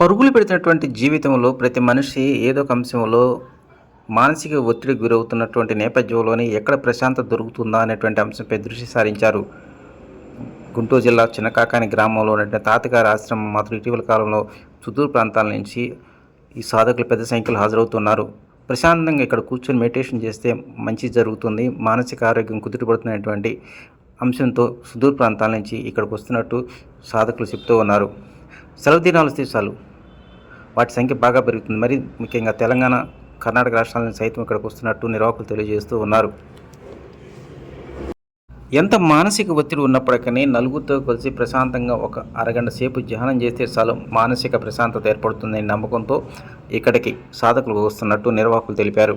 పరుగులు పెడుతున్నటువంటి జీవితంలో ప్రతి మనిషి ఏదో ఒక అంశంలో మానసిక ఒత్తిడి గురవుతున్నటువంటి నేపథ్యంలోనే ఎక్కడ ప్రశాంతత దొరుకుతుందా అనేటువంటి అంశంపై దృష్టి సారించారు. గుంటూరు జిల్లా చిన్నకాకాని గ్రామంలో ఉన్నటువంటి తాతగారి ఆశ్రమం మాత్రం ఇటీవల కాలంలో సుదూర ప్రాంతాల నుంచి ఈ సాధకులు పెద్ద సంఖ్యలో హాజరవుతున్నారు. ప్రశాంతంగా ఇక్కడ కూర్చొని మెడిటేషన్ చేస్తే మంచి జరుగుతుంది. మానసిక ఆరోగ్యం కుదుటపడుతున్నటువంటి అంశంతో సుదూర ప్రాంతాల నుంచి ఇక్కడికి వస్తున్నట్టు సాధకులు చెప్తూ ఉన్నారు. సెలవు దినాలు వస్తే చాలు వాటి సంఖ్య బాగా పెరుగుతుంది. మరి ముఖ్యంగా తెలంగాణ కర్ణాటక రాష్ట్రాల నుంచి సైతం ఇక్కడికి వస్తున్నట్టు నిర్వాహకులు తెలియజేస్తూ ఉన్నారు. ఎంత మానసిక ఒత్తిడి ఉన్నప్పటికీ నలుగురితో కలిసి ప్రశాంతంగా ఒక అరగంట సేపు ధ్యానం చేస్తే చాలు మానసిక ప్రశాంతత ఏర్పడుతుందనే నమ్మకంతో ఇక్కడికి సాధకులు వస్తున్నట్టు నిర్వాహకులు తెలిపారు.